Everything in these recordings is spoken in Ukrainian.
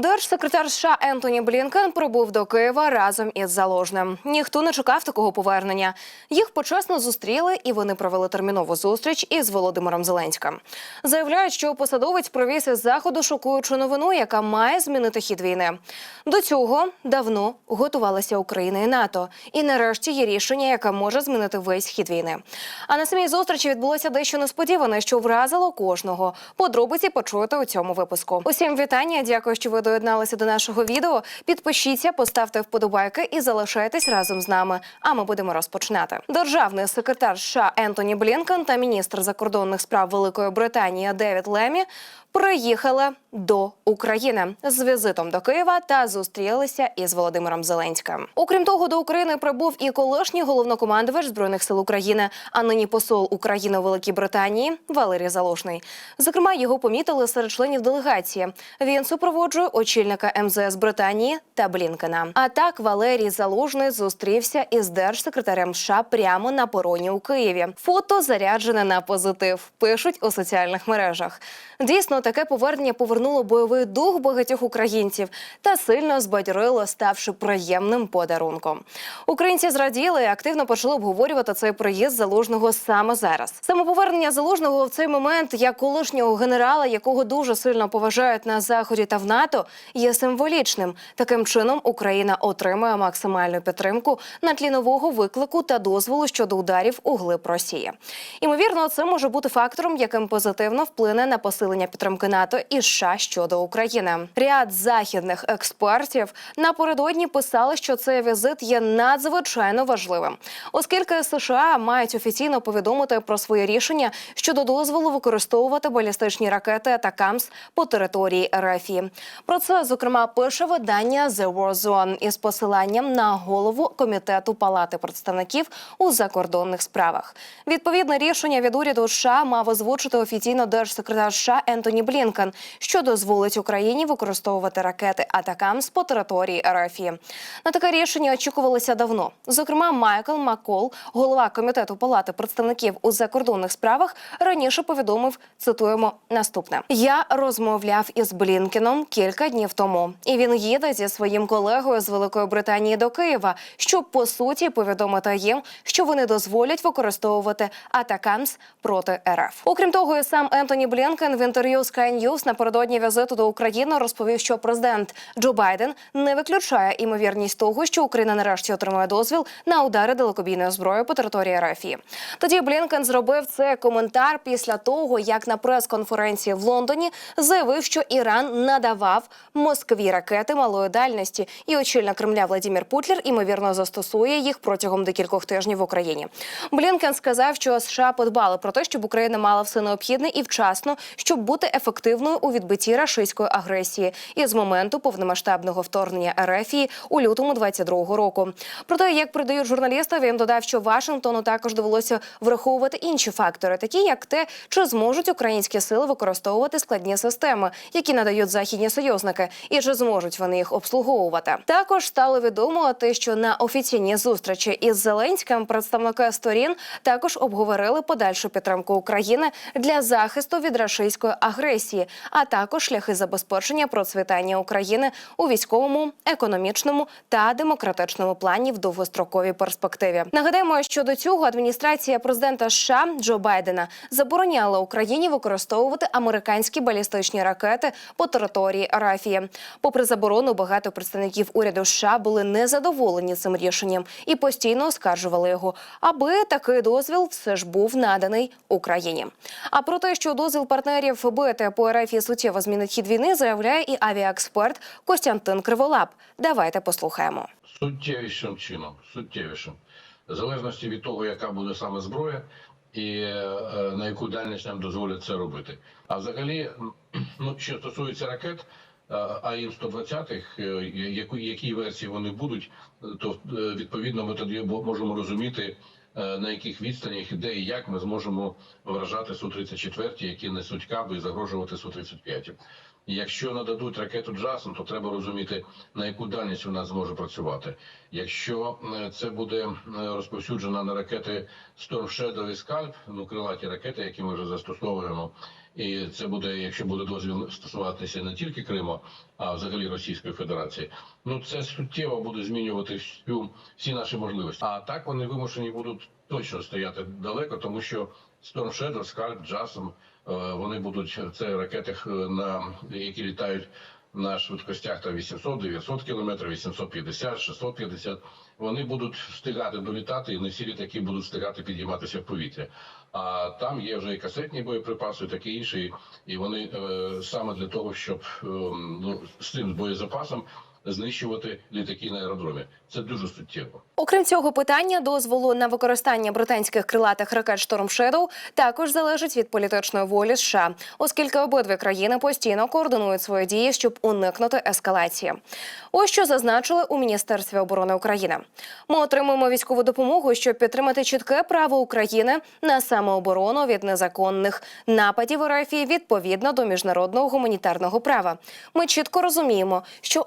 Держсекретар США Ентоні Блінкен прибув до Києва разом із Залужним. Ніхто не чекав такого повернення. Їх почесно зустріли, і вони провели термінову зустріч із Володимиром Зеленським. Заявляють, що посадовець провіз із заходу шокуючу новину, яка має змінити хід війни. До цього давно готувалися Україна і НАТО. І нарешті є рішення, яке може змінити весь хід війни. А на самій зустрічі відбулося дещо несподіване, що вразило кожного. Подробиці почуєте у цьому випуску. Усім вітання. Дякую, що ви доєдналися до нашого відео. Підпишіться, поставте вподобайки і залишайтесь разом з нами. А ми будемо розпочинати. Державний секретар США Ентоні Блінкен та міністр закордонних справ Великої Британії Девід Лемі приїхали до України з візитом до Києва та зустрілися із Володимиром Зеленським. Окрім того, до України прибув і колишній головнокомандувач збройних сил України, а нині посол України у Великій Британії Валерій Залужний. Зокрема, його помітили серед членів делегації. Він супроводжує очільника МЗС Британії та Блінкена. А так Валерій Залужний зустрівся із держсекретарем США прямо на пороні у Києві. Фото заряджене на позитив. Пишуть у соціальних мережах. Дійсно, таке повернення повернуло бойовий дух багатьох українців та сильно збадьорило, ставши приємним подарунком. Українці зраділи і активно почали обговорювати цей приїзд залужного саме зараз. Саме повернення залужного в цей момент, як колишнього генерала, якого дуже сильно поважають на заході та в НАТО, є символічним. Таким чином Україна отримує максимальну підтримку на тлі нового виклику та дозволу щодо ударів у глиб Росії. Імовірно, це може бути фактором, яким позитивно вплине на посилення підтримки НАТО і США щодо України. Ряд західних експертів напередодні писали, що цей візит є надзвичайно важливим, оскільки США мають офіційно повідомити про своє рішення щодо дозволу використовувати балістичні ракети Атакамс по території РФ. Про це зокрема пише видання The War Zone із посиланням на голову комітету Палати представників у закордонних справах. Відповідне рішення від уряду США мав озвучити офіційно держсекретар США Ентоні Блінкен, що дозволить Україні використовувати ракети Атакамс по території РФ. На таке рішення очікувалося давно. Зокрема, Майкл Маккол, голова комітету Палати представників у закордонних справах, раніше повідомив цитуємо наступне: я розмовляв із Блінкеном кілька днів тому, і він їде зі своїм колегою з Великої Британії до Києва, щоб по суті повідомити їм, що вони дозволять використовувати Атакамс проти РФ. Окрім того, і сам Ентоні Блінкен в інтерв'ю Sky News напередодні візиту до України розповів, що президент Джо Байден не виключає імовірність того, що Україна нарешті отримає дозвіл на удари далекобійною зброєю по території РФ. Тоді Блінкен зробив це коментар після того, як на прес-конференції в Лондоні заявив, що Іран надавав Москві ракети малої дальності, і очільник Кремля Владимир Путлер імовірно застосує їх протягом декількох тижнів в Україні. Блінкен сказав, що США подбали про те, щоб Україна мала все необхідне і вчасно, щоб бути ефективною у відбитті рашистської агресії із моменту повномасштабного вторгнення РФ у лютому 22-го року. Проте, як передають журналісти, він додав, що Вашингтону також довелося враховувати інші фактори, такі як те, чи зможуть українські сили використовувати складні системи, які надають західні союзники, і чи зможуть вони їх обслуговувати. Також стало відомо те, що на офіційній зустрічі із Зеленським представники сторін також обговорили подальшу підтримку України для захисту від рашистської агресії, а також шляхи забезпечення процвітання України у військовому, економічному та демократичному плані в довгостроковій перспективі. Нагадаємо, що до цього адміністрація президента США Джо Байдена забороняла Україні використовувати американські балістичні ракети по території Арафії. Попри заборону, багато представників уряду США були незадоволені цим рішенням і постійно оскаржували його, аби такий дозвіл все ж був наданий Україні. А про те, що дозвіл партнерів бити по РФ суттєво змінить хід війни, заявляє і авіаексперт Костянтин Криволап. Давайте послухаємо. Суттєвішим чином, суттєвішим, в залежності від того, яка буде саме зброя і е, на яку дальність нам дозволять це робити. А взагалі, ну що стосується ракет, е, АІМ 120 яку які версії вони будуть, е, то е, відповідно ми тоді можемо розуміти. Е, На яких відстанях, де і як ми зможемо вражати су 34 які несуть каби і загрожувати су 35 І Якщо нададуть ракету Джасон, то треба розуміти на яку дальність вона зможе працювати. Якщо е, це буде е, розповсюджено на ракети Storm Shadow і Scalp, ну крилаті ракети, які ми вже застосовуємо, І це буде, якщо буде дозвіл стосуватися не тільки Криму, а взагалі Російської Федерації. Ну це суттєво буде змінювати всю всі наші можливості. А так вони вимушені будуть точно стояти далеко, тому що Storm Shadow, Scalp, JASM, е, вони будуть це ракети, на які літають на швидкостях там 800, 900 кілометрів, 850, 650. Вони будуть встигати долітати, і не всі літаки будуть встигати підійматися в повітря. А там є вже і касетні боєприпаси, і таке інше, і вони е, саме для того, щоб е, ну, з цим боєзапасом знищувати літаки на аеродромі. Це дуже суттєво. Окрім цього питання, дозволу на використання британських крилатих ракет Storm Shadow також залежить від політичної волі США, оскільки обидві країни постійно координують свої дії, щоб уникнути ескалації. Ось що зазначили у Міністерстві оборони України. Ми отримуємо військову допомогу, щоб підтримати чітке право України на самооборону від незаконних нападів РФ відповідно до міжнародного гуманітарного права. Ми чітко розуміємо, що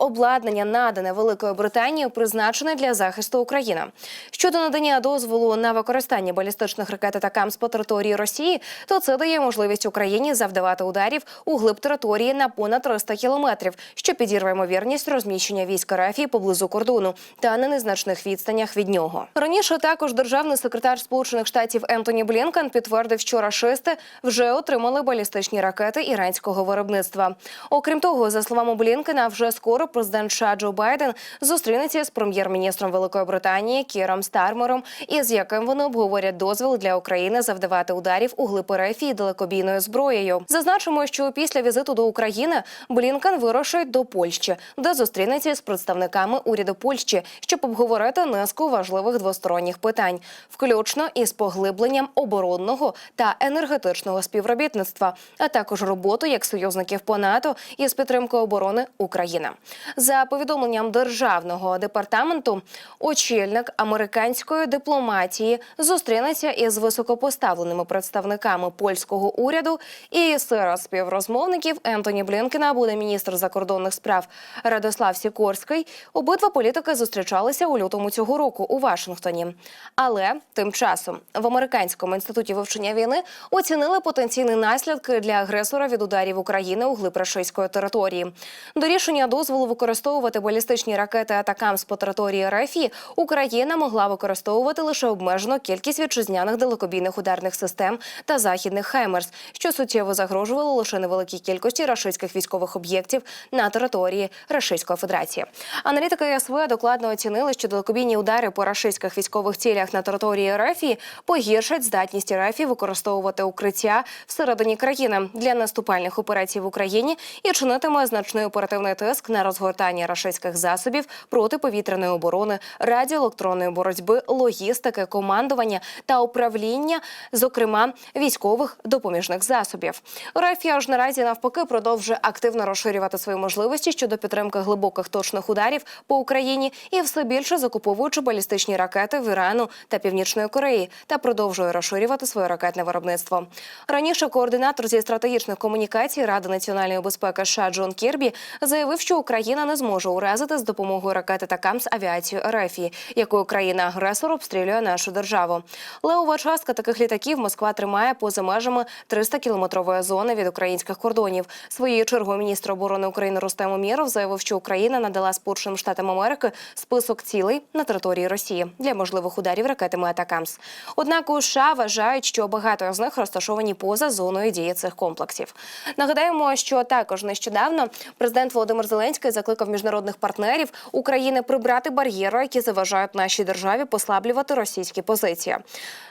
обладнання надане Великою Британією призначене для захисту України. Щодо надання дозволу на використання балістичних ракет «Атакамс» по території Росії, то це дає можливість Україні завдавати ударів у глиб території на понад 300 кілометрів, що підірве ймовірність розміщення військ РФ поблизу кордону та на незначних відстанях від нього. Раніше також державний секретар Сполучених Штатів Ентоні Блінкен підтвердив, що рашисти вже отримали балістичні ракети іранського виробництва. Окрім того, за словами Блінкена, вже скоро президент США Джо Байден зустрінеться з прем'єр-міністром Великої Британії Кіром Стармером, із яким вони обговорять дозвіл для України завдавати ударів у глиб далекобійною зброєю. Зазначимо, що після візиту до України Блінкен вирушить до Польщі, де зустрінеться з представниками уряду Польщі, щоб обговорити низку важливих двосторонніх питань, включно із поглибленням оборонного та енергетичного співробітництва, а також роботу як союзників по НАТО із підтримкою оборони України. За повідомленням державного департаменту, очільник американської дипломатії зустрінеться із високопоставленими представниками польського уряду. І серед співрозмовників Ентоні Блінкена буде міністр закордонних справ Радослав Сікорський. Обидва політики зустрічалися у лютому цього року у Вашингтоні. Але тим часом в американському інституті вивчення війни оцінили потенційні наслідки для агресора від ударів України у глиб рашистської території. До рішення дозволу використовувати балістичні ракети «Атакамс» по території РФ Україна могла використовувати лише обмежену кількість вітчизняних далекобійних ударних систем та західних «Хаймерс», що суттєво загрожувало лише невеликій кількості рашистських військових об'єктів на території Рашистської Федерації. Аналітики СВ докладно оцінили, що далекобійні удари по рашистських військових цілях на території РФ погіршать здатність РФ використовувати укриття всередині країни для наступальних операцій в Україні і чинитиме значний оперативний тиск на розгортання рашистських засобів протиповітряної оборони, радіоелектронної боротьби, логістики, командування та управління, зокрема військових допоміжних засобів. РФ аж наразі навпаки продовжує активно розширювати свої можливості щодо підтримки глибоких точних ударів по Україні і все більше закуповуючи балістичні ракети в Ірану та Північної Кореї та продовжує розширювати своє ракетне виробництво. Раніше координатор зі стратегічних комунікацій Ради національної безпеки США Джон Кірбі заявив, що Україна не зможе уразити з допомогою ракети та КАМС авіацію РФ, якою країна-агресор обстрілює нашу державу. Левова частка таких літаків Москва тримає поза межами 300-кілометрової зони від українських кордонів. Своєю чергою міністр оборони України Рустем Умєров заявив, що Україна надала Сполученим Штатам Америки список цілей на території Росії для можливих ударів ракетами «Атакамс». Однак у США вважають, що багато з них розташовані поза зоною дії цих комплексів. Нагадаємо, що також нещодавно президент Володимир Зеленський закликав міжнародних партнерів України прибрати бар'єри, які заважають нашій державі послаблювати російські позиції.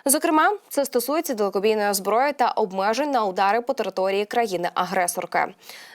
Зокрема, це стосується далекобійної зброї та обмежень на удари по території країни-агресорки.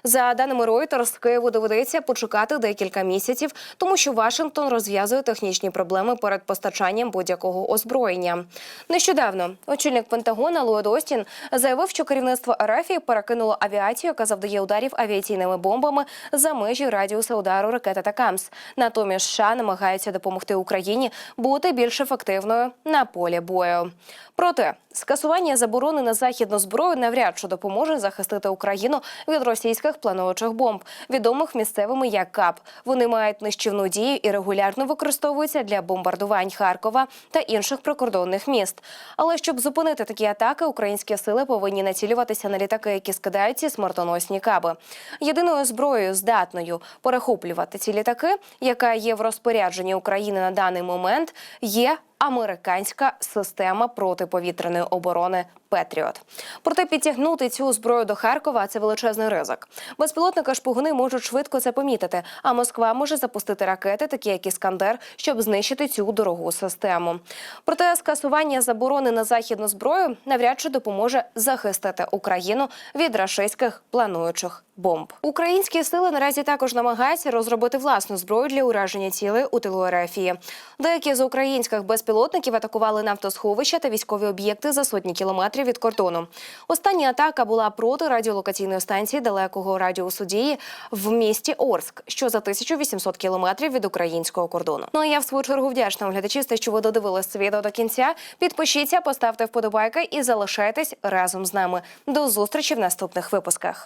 За даними Reuters, Києву доведеться почекати декілька місяців, тому що Вашингтон розв'язує технічні проблеми перед постачанням будь-якого озброєння. Нещодавно очільник Пентагона Ллойд Остін заявив, що керівництво РФ перекинуло авіацію, яка завдає ударів авіаційними бомбами за межі радіуса удару ракети «Атакамс». Натомість США намагаються допомогти Україні бути більш ефективною на полі бою. Проте скасування заборони на західну зброю навряд чи допоможе захистити Україну від російських плануючих бомб, відомих місцевими як КАП. Вони мають нищівну дію і регулярно використовуються для бомбардувань Харкова та інших прикордонних міст. Але щоб зупинити такі атаки, українські сили повинні націлюватися на літаки, які скидають ці смертоносні каби. Єдиною зброєю, здатною перехоплювати ці літаки, яка є в розпорядженні України на даний момент, є американська система протиповітряної оборони Петріот. Проте підтягнути цю зброю до Харкова це величезний ризик. Безпілотники шпигуни можуть швидко це помітити. А Москва може запустити ракети, такі як Іскандер, щоб знищити цю дорогу систему. Проте скасування заборони на західну зброю навряд чи допоможе захистити Україну від рашистських плануючих бомб. Українські сили наразі також намагаються розробити власну зброю для ураження цілей у тилу РФ. Деякі з українських безпілотників атакували нафтосховища та військові об'єкти за сотні кілометрів від кордону. Остання атака була проти радіолокаційної станції далекого радіусу дії в місті Орск, що за 1800 кілометрів від українського кордону. Ну а я в свою чергу вдячна вам, глядачі, за те, що ви додивились це відео до кінця. Підпишіться, поставте вподобайки і залишайтесь разом з нами. До зустрічі в наступних випусках.